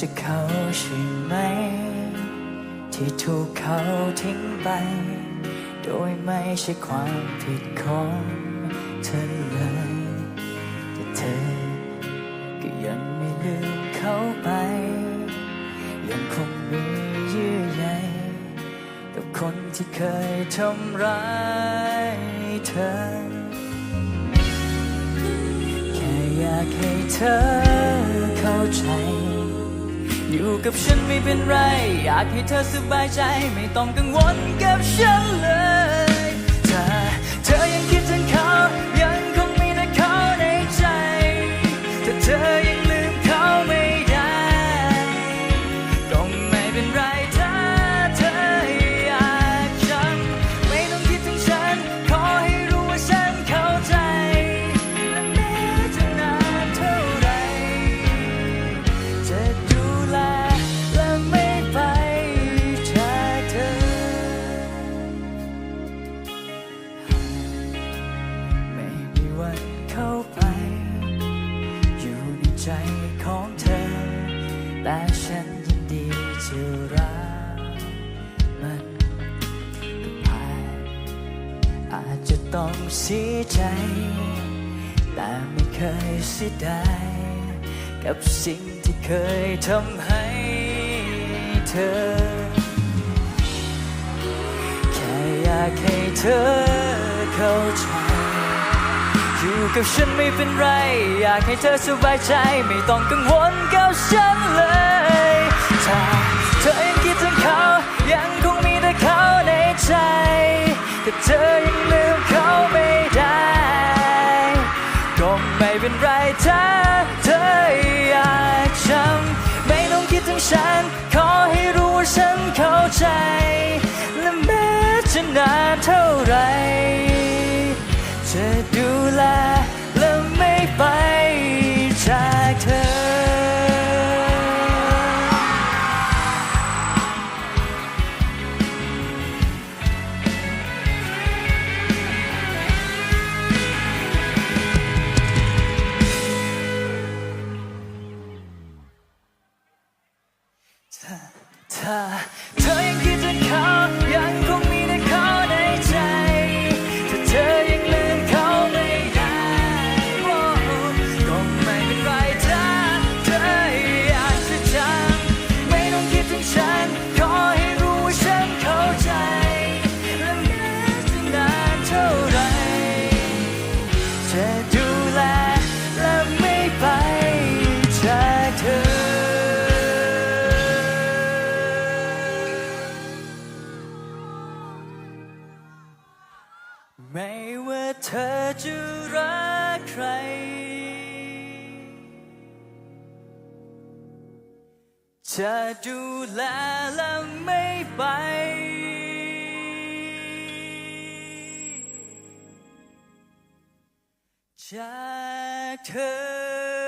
จากเขาใช่ไหม ที่ถูกเขาทิ้งไป โดยไม่ใช่ความผิดของเธอเลยแต่เธอก็ยังไม่ลืมเขาไป ยังคงมีเยื่อใยกับคนที่เคยทำร้ายเธอ แค่อยากให้เธอ ใจ อยู่กับฉันไม่เป็นไร อยากให้เธอสบายใจ ไม่ต้องกังวลกับฉันเลย ของเธอ แต่ฉันยินดีจะรักมันก็ผ่านอาจจะต้องเสียใจ แต่ไม่เคยเสียดายกับสิ่งที่เคยทำให้เธอ แค่อยากให้เธอเข้าใจ อยู่กับฉันไม่เป็นไร อยากให้เธอสบายใจไม่ต้องกังวลกับฉันเลยถ้าเธอยังคิดถึงเขายังคงมีแต่เขาในใจแต่เธอ จ ไม่ว่าเธอจะรักใคร จะดูแลและไม่ไป จากเธอ